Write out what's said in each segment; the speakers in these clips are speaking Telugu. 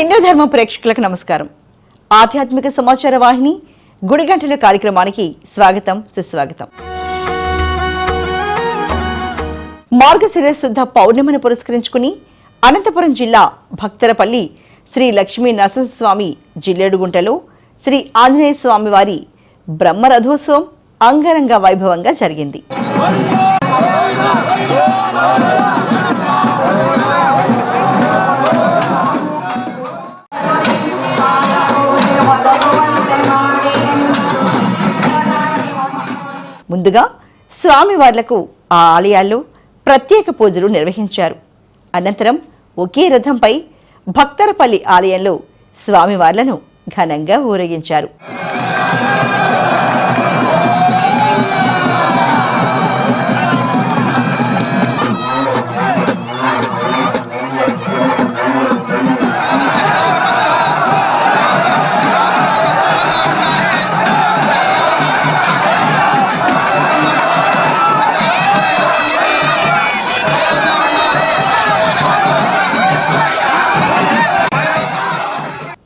హిందూ ధర్మం ప్రేక్షకులకు నమస్కారం. ఆధ్యాత్మిక సమాచార వాహిని గుడిగంటల కార్యక్రమానికి స్వాగతం సుస్వాగతం. మార్గశిర శుద్ధ పౌర్ణమిని పురస్కరించుకుని అనంతపురం జిల్లా భక్తరపల్లి శ్రీ లక్ష్మీ నరసింహస్వామి జిల్లేడుగుంటలో శ్రీ ఆంజనేయ స్వామి వారి బ్రహ్మరథోత్సవం అంగరంగ వైభవంగా జరిగింది. ముందుగా స్వామివార్లకు ఆ ఆలయాల్లో ప్రత్యేక పూజలు నిర్వహించారు. అనంతరం ఒకే రథంపై భక్తరపల్లి ఆలయంలో స్వామివార్లను ఘనంగా ఊరేగించారు.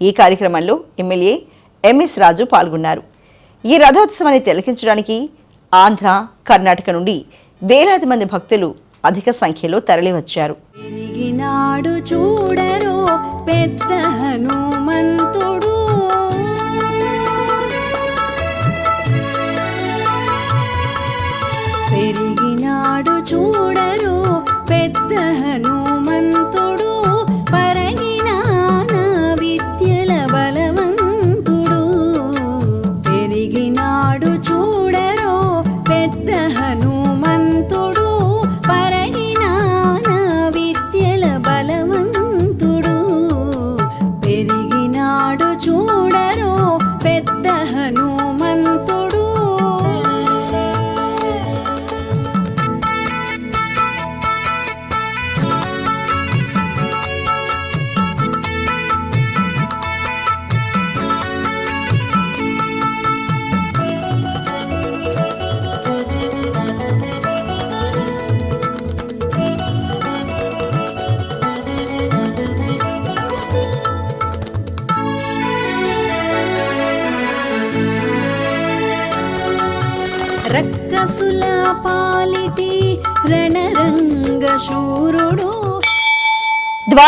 ఈ కార్యక్రమంలో ఎమ్మెల్యే ఎంఎస్ రాజు పాల్గొన్నారు. ఈ రథోత్సవాన్ని తిలకించడానికి ఆంధ్ర కర్ణాటక నుండి వేలాది మంది భక్తులు అధిక సంఖ్యలో తరలివచ్చారు. చూడరో పెద్ద హనుమన్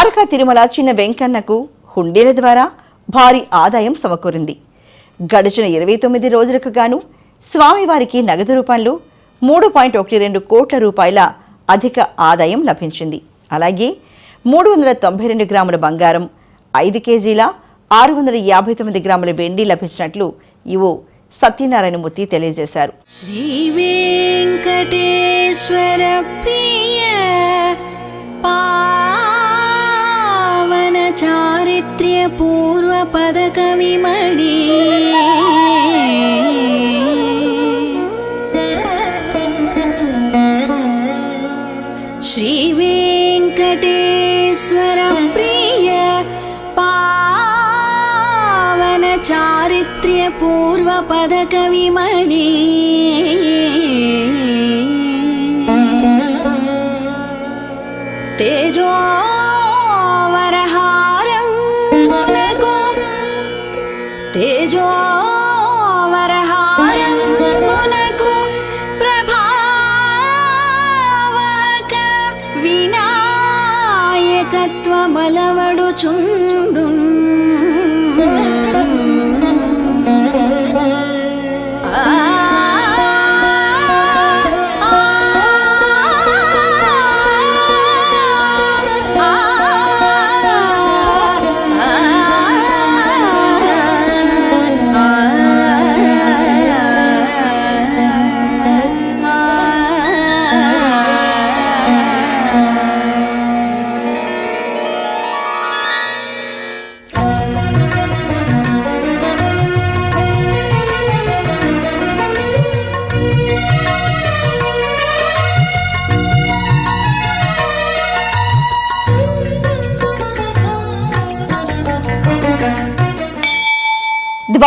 ద్వారకా తిరుమల చిన్న వెంకన్నకు హుండీల ద్వారా భారీ ఆదాయం సమకూరింది. గడిచిన ఇరవై తొమ్మిది రోజులకు గాను స్వామివారికి నగదు రూపంలో మూడు పాయింట్ ఒకటి రెండు కోట్ల రూపాయల అధిక ఆదాయం లభించింది. అలాగే మూడు వందల తొంభై రెండు గ్రాముల బంగారం ఐదు కేజీల ఆరు వందల యాభై తొమ్మిది గ్రాముల వెండి లభించినట్లు ఇవో సత్యనారాయణమూర్తి తెలియజేశారు. శ్రీ వెంకటేశ్వర ప్రియ పా चारित्र्यपूर्वपदकविमणि श्रीवेङ्कटेश्वरप्रिय पावनचारित्र्यपूर्वपदकविमणि తేజో వరహారం ప్రభావక వినాయకత్వమలవడుచుంది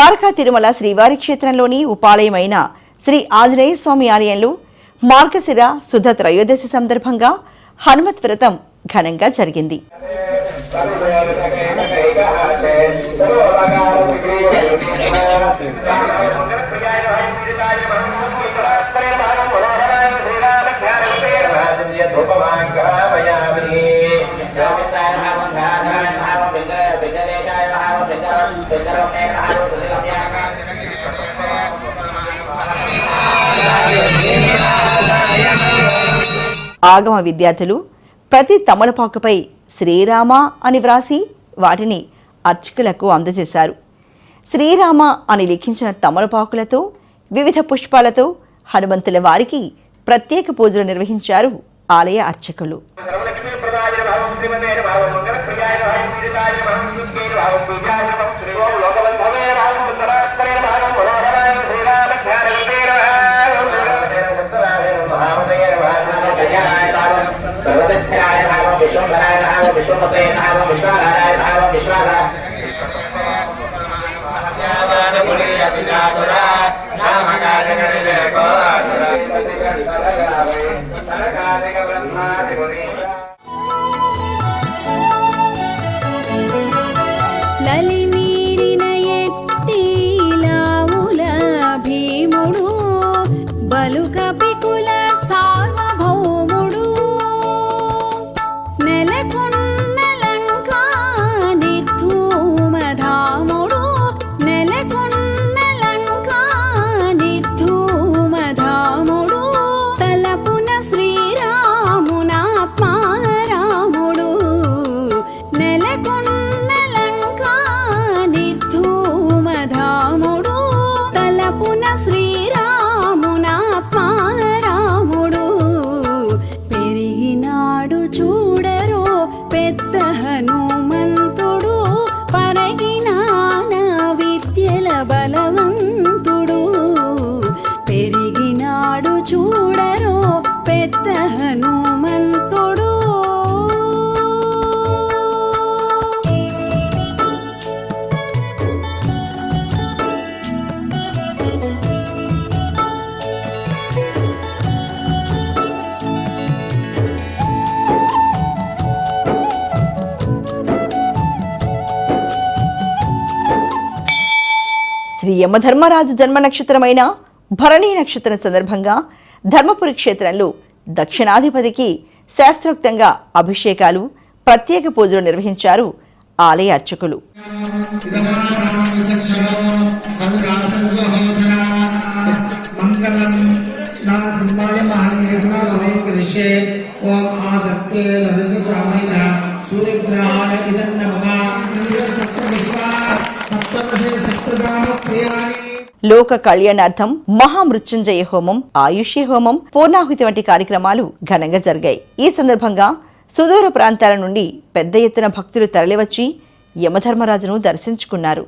ద్వారకా తిరుమల శ్రీవారి క్షేత్రంలోని ఉపాలయమైన శ్రీ ఆంజనేయ స్వామి ఆలయంలో మార్గశిర శుద్ధ త్రయోదశి సందర్భంగా హనుమత్ వ్రతం ఘనంగా జరిగింది. ఆగమ విద్యార్థులు ప్రతి తమలపాకుపై శ్రీరామ అని వ్రాసి వాటిని అర్చకులకు అందజేశారు. శ్రీరామ అని లిఖించిన తమలపాకులతో వివిధ పుష్పాలతో హనుమంతుల వారికి ప్రత్యేక పూజలు నిర్వహించారు ఆలయ అర్చకులు. సర్వస్థిరాయ భావం విశ్వపతే భావం యమధర్మరాజు జన్మ నక్షత్రమైన భరణీ నక్షత్రం సందర్భంగా ధర్మపురి క్షేత్రంలో దక్షిణాధిపతికి శాస్త్రోక్తంగా అభిషేకాలు ప్రత్యేక పూజలు నిర్వహించారు ఆలయ అర్చకులు. ఓం లోక కళ్యాణార్థం మహామృత్యుంజయ హోమం ఆయుష్య హోమం పూర్ణాహుతి వంటి కార్యక్రమాలు ఘనంగా జరిగాయి. ఈ సందర్భంగా సుదూర ప్రాంతాల నుండి పెద్ద ఎత్తున భక్తులు తరలివచ్చి యమధర్మరాజును దర్శించుకున్నారు.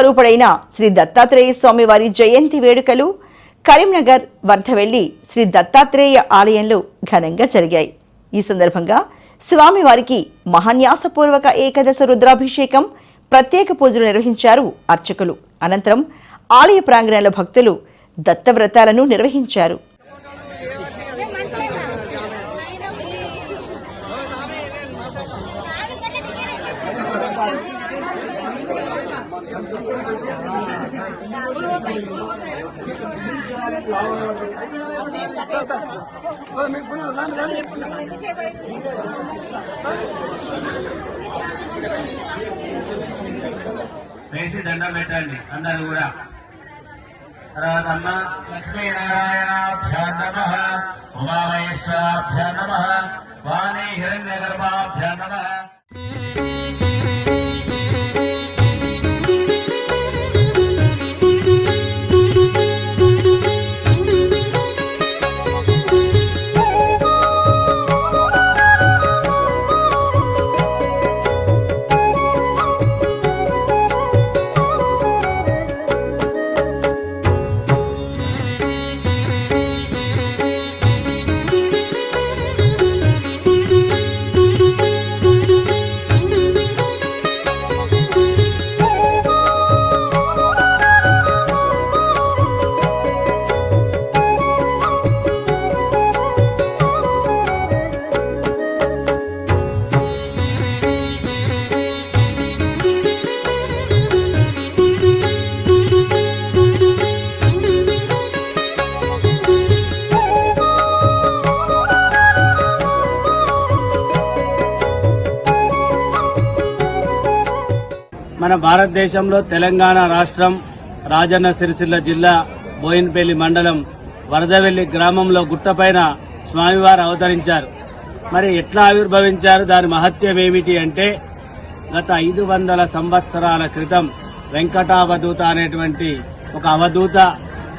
స్వరూపుడైన శ్రీ దత్తాత్రేయ స్వామివారి జయంతి వేడుకలు కరీంనగర్ వర్ధవెల్లి శ్రీ దత్తాత్రేయ ఆలయంలో ఘనంగా జరిగాయి. ఈ సందర్భంగా స్వామివారికి మహాన్యాసపూర్వక ఏకాదశ రుద్రాభిషేకం ప్రత్యేక పూజలు నిర్వహించారు అర్చకులు. అనంతరం ఆలయ ప్రాంగణంలో భక్తులు దత్తవ్రతాలను నిర్వహించారు. వేసి దండం పెట్టండి అందరూ కూడా. తర్వాత అమ్మ లక్ష్మీనారాయణాభ్యాం నమ ఉమామహేశ్వరాభ్యాం నమ వాణి హిరణ్య గర్భాభ్యాం నమ మన భారతదేశంలో తెలంగాణ రాష్ట్రం రాజన్న సిరిసిల్ల జిల్లా బోయిన్పల్లి మండలం వరదవెల్లి గ్రామంలో గుట్టపైన స్వామివారు అవతరించారు. మరి ఎట్లా ఆవిర్భవించారు? దాని మహత్యం ఏమిటి అంటే గత ఐదు వందల సంవత్సరాల క్రితం వెంకటావధూత అనేటువంటి ఒక అవధూత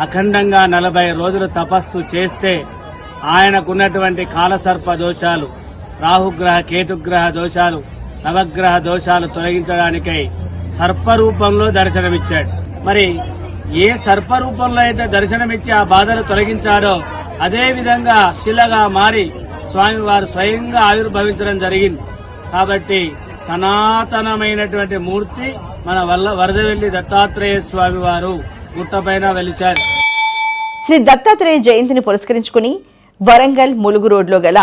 అఖండంగా నలభై రోజులు తపస్సు చేస్తే ఆయనకున్నటువంటి కాలసర్ప దోషాలు రాహుగ్రహ కేతుగ్రహ దోషాలు నవగ్రహ దోషాలు తొలగించడానికై సర్పరూపంలో దర్శనమిచ్చాడు. మరి ఏ సర్పరూపంలో అయితే దర్శనమిచ్చి ఆ బాధలు తొలగించాడో అదే విధంగా శిలగా మారి స్వామివారు స్వయంగా ఆవిర్భవించడం జరిగింది. కాబట్టి సనాతనమైనటువంటి మూర్తి మన వల్ల వరదవెల్లి దత్తాత్రేయ స్వామి వారు గుట్టపైన వెలిచారు శ్రీ దత్తాత్రేయ జయంతిని పురస్కరించుకుని వరంగల్ ములుగు రోడ్లో గల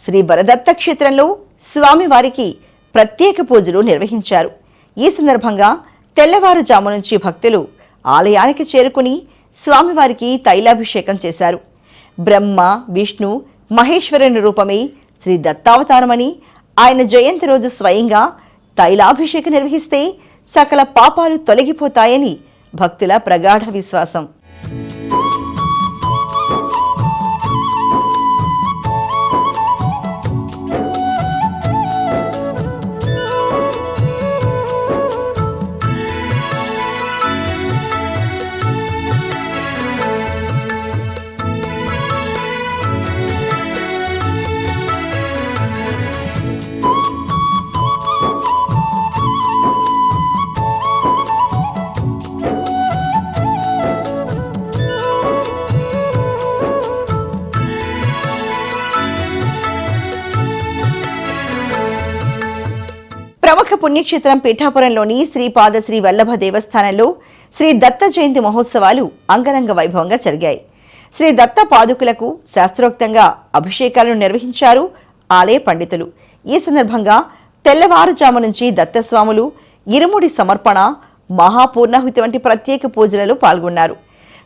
శ్రీ వరదత్త క్షేత్రంలో స్వామివారికి ప్రత్యేక పూజలు నిర్వహించారు. ఈ సందర్భంగా తెల్లవారుజాము నుంచి భక్తులు ఆలయానికి చేరుకుని స్వామివారికి తైలాభిషేకం చేశారు. బ్రహ్మ విష్ణు మహేశ్వరుని రూపమే శ్రీ దత్తావతారమని ఆయన జయంతి రోజు స్వయంగా తైలాభిషేకం నిర్వహిస్తే సకల పాపాలు తొలగిపోతాయని భక్తుల ప్రగాఢ విశ్వాసం. పుణ్యక్షేత్రం పీఠాపురంలోని శ్రీ పాదశ్రీ వల్లభ దేవస్థానంలో శ్రీ దత్త జయంతి మహోత్సవాలు అంగరంగ వైభవంగా జరిగాయి. శ్రీ దత్త పాదుకులకు శాస్త్రోక్తంగా అభిషేకాలను నిర్వహించారు ఆలయ పండితులు. ఈ సందర్భంగా తెల్లవారుజాము నుంచి దత్తస్వాములు ఇరుముడి సమర్పణ మహాపూర్ణాహుతి వంటి ప్రత్యేక పూజలలో పాల్గొన్నారు.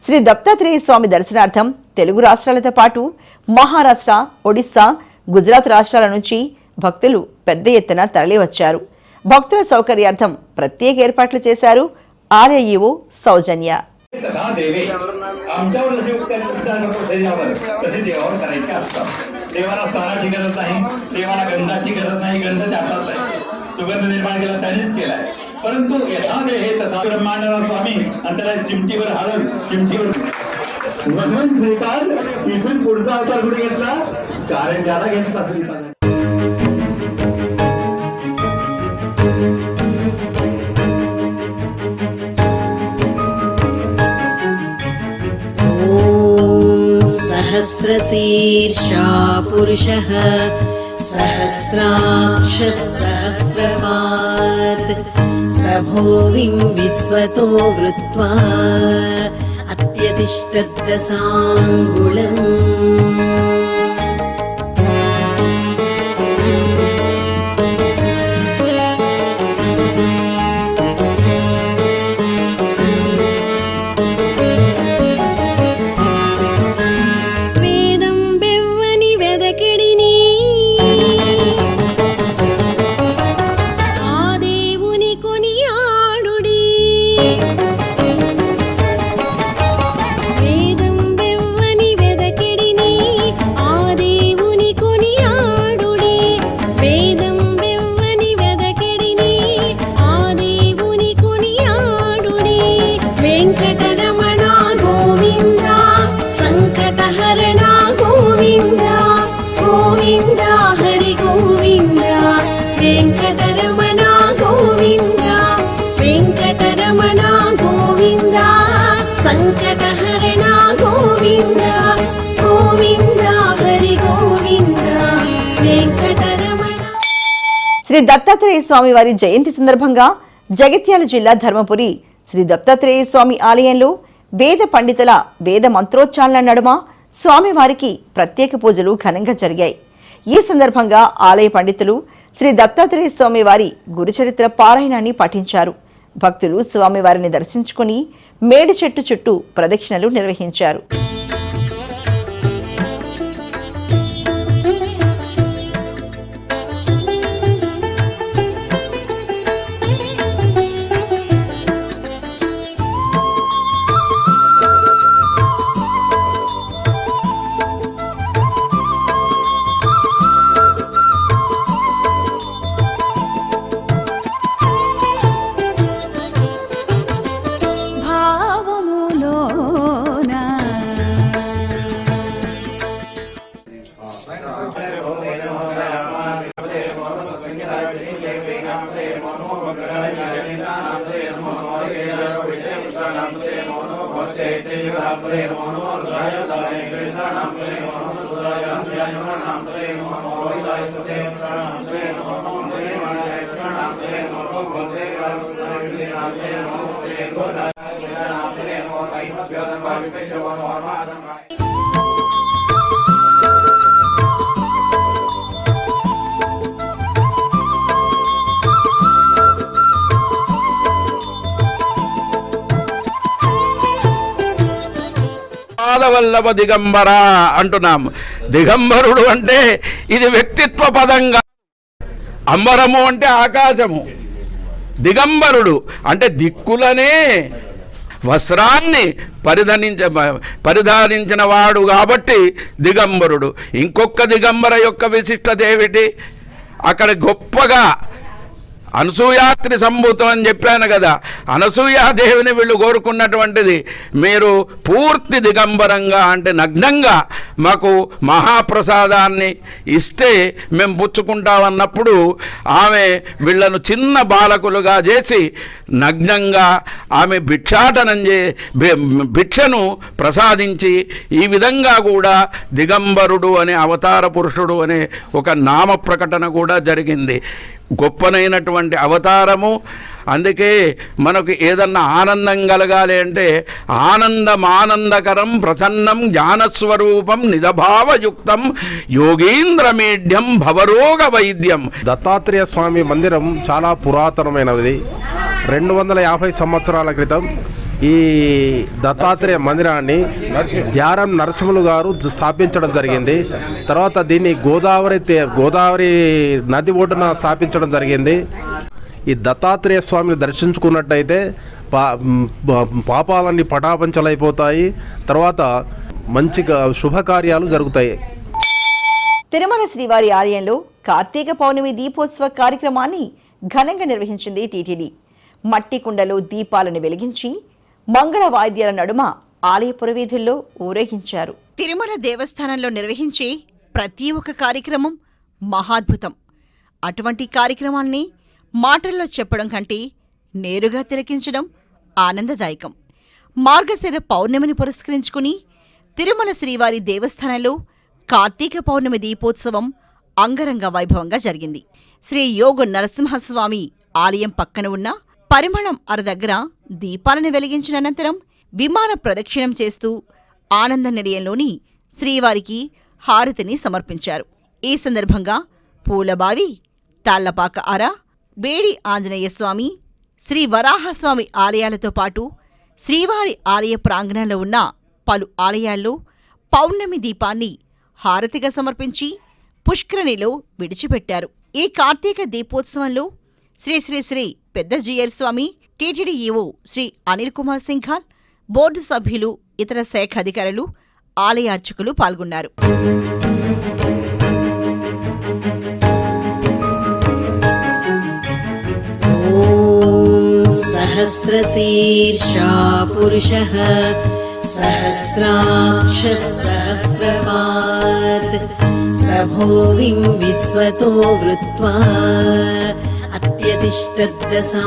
శ్రీ దత్తాత్రేయ స్వామి దర్శనార్థం తెలుగు రాష్ట్రాలతో పాటు మహారాష్ట్ర ఒడిస్సా గుజరాత్ రాష్ట్రాల నుంచి భక్తులు పెద్ద ఎత్తున తరలివచ్చారు. భక్తుల సౌకర్యార్థం ప్రత్యేక ఏర్పాట్లు చేశారు ఆలయ ఈవో సౌజన్య तथा देवे आमच्यावर जसे उपचार उपचार करतो त्याच्यावर तसे देवावर करायचे असतात देवाला स्थानाची गरज नाही देवाला गंधाची गरज नाही गंध त्याचाच आहे सुगंध निर्माण केला त्यानेच केलाय परंतु यथा हे तथा ब्रह्मांडाला स्वामी आणि त्याला चिमटीवर हळद चिमटीवर म्हणून श्रीकांत इथून पुढचा अवतार कुठे घेतला कारण त्याला घेतला श्रीकांत सहस्रशीर्षा पुरुषः सहस्राक्षः सहस्रपात् स भूमिं विश्वतो वृत्वा अत्यतिष्ठद्दशाङ्गुलम् దత్తాత్రేయ స్వామి వారి జయంతి సందర్భంగా జగిత్యాల జిల్లా ధర్మపురి శ్రీ దత్తాత్రేయ స్వామి ఆలయంలో వేద పండితుల వేద మంత్రోచ్చారణ నడుమ స్వామివారికి ప్రత్యేక పూజలు ఘనంగా జరిగాయి. ఈ సందర్భంగా ఆలయ పండితులు శ్రీ దత్తాత్రేయ స్వామి వారి గురుచరిత్ర పారాయణాన్ని పఠించారు భక్తులు స్వామివారిని దర్శించుకుని మేడి చెట్టు చుట్టూ ప్రదక్షిణలు నిర్వహించారు. పాదవల్లభ దిగంబర అంటున్నాం దిగంబరుడు అంటే ఇది వ్యక్తిత్వ పదంగా. అంబరము అంటే ఆకాశము. దిగంబరుడు అంటే దిక్కులనే వస్త్రాన్ని పరిధనించ పరిధానించిన వాడు కాబట్టి దిగంబరుడు. ఇంకొక దిగంబర యొక్క విశిష్టత ఏమిటి? అక్కడ గొప్పగా అనసూయాత్రి సంభూతం అని చెప్పాను కదా అనసూయాదేవిని వీళ్ళు కోరుకున్నటువంటిది మీరు పూర్తి దిగంబరంగా అంటే నగ్నంగా మాకు మహాప్రసాదాన్ని ఇస్తే మేము పుచ్చుకుంటామన్నప్పుడు ఆమె వీళ్ళను చిన్న బాలకులుగా చేసి నగ్నంగా ఆమె భిక్షాటనం చే భిక్షను ప్రసాదించి ఈ విధంగా కూడా దిగంబరుడు అనే అవతార పురుషుడు అనే ఒక నామ ప్రకటన కూడా జరిగింది. గొప్పనైనటువంటి అవతారము. అందుకే మనకు ఏదన్నా ఆనందం కలగాలి అంటే ఆనందమానందకరం ప్రసన్నం జ్ఞానస్వరూపం నిజభావయుక్తం యోగీంద్రమేఢ్యం భవరోగ వైద్యం దత్తాత్రేయ స్వామి మందిరం చాలా పురాతనమైనది. రెండు వందల యాభై సంవత్సరాల క్రితం ఈ దత్తాత్రేయ మందిరాన్ని ధ్యారం నరసింహులు గారు స్థాపించడం జరిగింది. తర్వాత దీన్ని గోదావరి తే- గోదావరి నది ఒడ్డున స్థాపించడం జరిగింది. ఈ దత్తాత్రేయ స్వామిని దర్శించుకున్నట్టయితే పా పా- పాపాలన్నీ పటాపంచలైపోతాయి. తర్వాత మంచిగా శుభకార్యాలు జరుగుతాయి. తిరుమల శ్రీవారి ఆలయంలో కార్తీక పౌర్ణమి దీపోత్సవ కార్యక్రమాన్ని ఘనంగా నిర్వహించింది టీటీడీ. మట్టి కుండలో దీపాలను వెలిగించి మంగళ వాయిద్యాల నడుమ ఆలయ పురవీధుల్లో ఊరేగించారు. తిరుమల దేవస్థానంలో నిర్వహించే ప్రతి ఒక్క కార్యక్రమం మహాద్భుతం. అటువంటి కార్యక్రమాల్ని మాటల్లో చెప్పడం కంటే నేరుగా తిలకించడం ఆనందదాయకం. మార్గశిర పౌర్ణమిని పురస్కరించుకుని తిరుమల శ్రీవారి దేవస్థానంలో కార్తీక పౌర్ణమి దీపోత్సవం అంగరంగ వైభవంగా జరిగింది. శ్రీ యోగ నరసింహస్వామి ఆలయం పక్కన ఉన్న పరిమళం అర దగ్గర దీపాలను వెలిగించిన అనంతరం విమాన ప్రదక్షిణం చేస్తూ ఆనంద నిలయంలోని శ్రీవారికి హారతిని సమర్పించారు. ఈ సందర్భంగా పూలబావి తాళ్ళపాక అర బేడి ఆంజనేయ స్వామి శ్రీ వరాహస్వామి ఆలయాలతో పాటు శ్రీవారి ఆలయ ప్రాంగణంలో ఉన్న పలు ఆలయాల్లో పౌర్ణమి దీపాన్ని హారతిగా సమర్పించి పుష్కరణిలో విడిచిపెట్టారు. ఈ కార్తీక దీపోత్సవంలో శ్రీ శ్రీ శ్రీ పెద్ద Jeeyar Swami TTD EO Shri Anil Kumar Singhal board సభ్యులు ఇతర శాఖ అధికారులు ఆలయ అర్చకులు పాల్గొన్నారు ॐ सहस्रशीर्षा पुरुषः सहस्राक्षः सहस्रपात् स भूमिं विश्वतो वृत्वा യതിഷ്ടദ്രസാങ്കുളം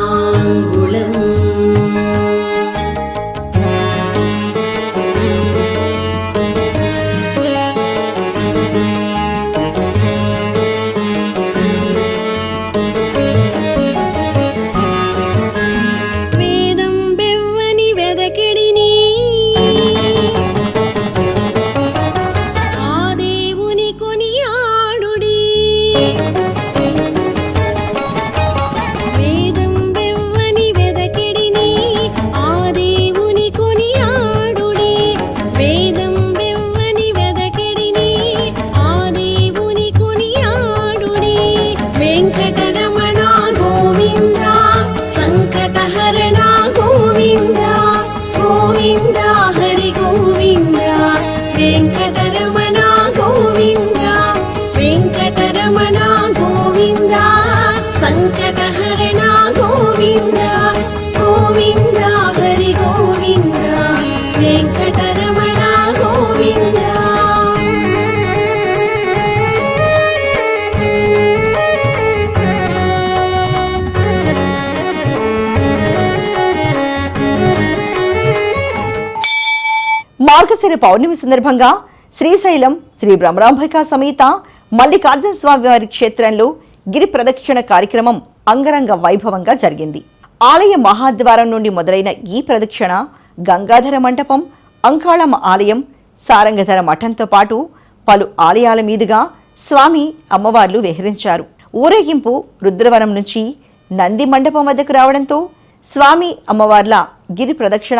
పౌర్ణమి సందర్భంగా శ్రీశైలం శ్రీ బ్రహ్మరాంబిక సమేత మల్లికార్జున స్వామి వారి క్షేత్రంలో గిరి ప్రదక్షిణ కార్యక్రమం అంగరంగ వైభవంగా జరిగింది. ఆలయ మహాద్వారం నుండి మొదలైన ఈ ప్రదక్షిణ గంగాధర మంటపం అంకాళమ్మ ఆలయం సారంగధర మఠంతో పాటు పలు ఆలయాల మీదుగా స్వామి అమ్మవార్లు విహరించారు. ఊరేగింపు రుద్రవరం నుంచి నంది మండపం వద్దకు రావడంతో స్వామి అమ్మవార్ల గిరి ప్రదక్షిణ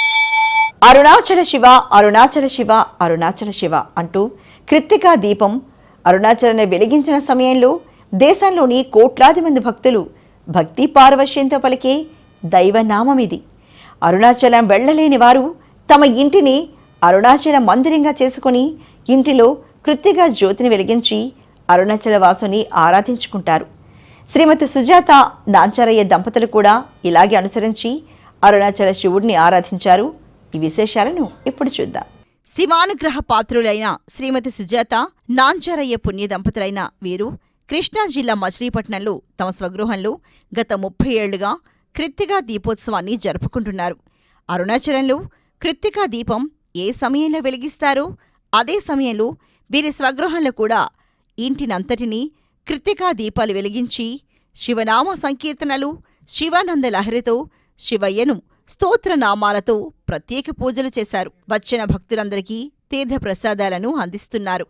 అరుణాచల శివ అరుణాచల శివ అరుణాచల శివ అంటూ కృత్తికా దీపం అరుణాచలను వెలిగించిన సమయంలో దేశంలోని కోట్లాది మంది భక్తులు భక్తి పారవశ్యంతో పలికే దైవనామం ఇది అరుణాచలం వెళ్ళలేని వారు తమ ఇంటిని అరుణాచల మందిరంగా చేసుకుని ఇంటిలో కృత్తిగా జ్యోతిని వెలిగించి అరుణాచల వాసుని ఆరాధించుకుంటారు. శ్రీమతి సుజాత నాంచారయ్య దంపతులు కూడా ఇలాగే అనుసరించి అరుణాచల శివుడిని ఆరాధించారు. ఈ విశేషాలను ఇప్పుడు చూద్దాం. శివానుగ్రహ పాత్రులైన శ్రీమతి సుజాత నాంచారయ్య పుణ్య దంపతులైన వీరు కృష్ణా జిల్లా మచిలీపట్నంలో తమ స్వగృహంలో గత ముప్పై ఏళ్ళుగా కృత్తిగా దీపోత్సవాన్ని జరుపుకుంటున్నారు. అరుణాచలంలో కృత్తికా దీపం ఏ సమయంలో వెలిగిస్తారో అదే సమయంలో వీరి స్వగృహంలో కూడా ఇంటినంతటినీ కృత్తికా దీపాలు వెలిగించి శివనామ సంకీర్తనలు శివానంద లహరితో శివయ్యను స్తోత్రనామాలతో ప్రత్యేక పూజలు చేశారు. వచ్చిన భక్తులందరికీ తీర్థ ప్రసాదాలను అందిస్తున్నారు.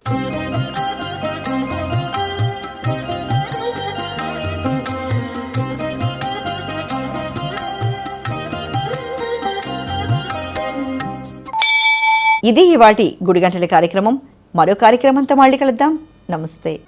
ఇది ఇవాటి గుడిగంటల కార్యక్రమం. మరో కార్యక్రమంతో మళ్ళీ కలుద్దాం. నమస్తే.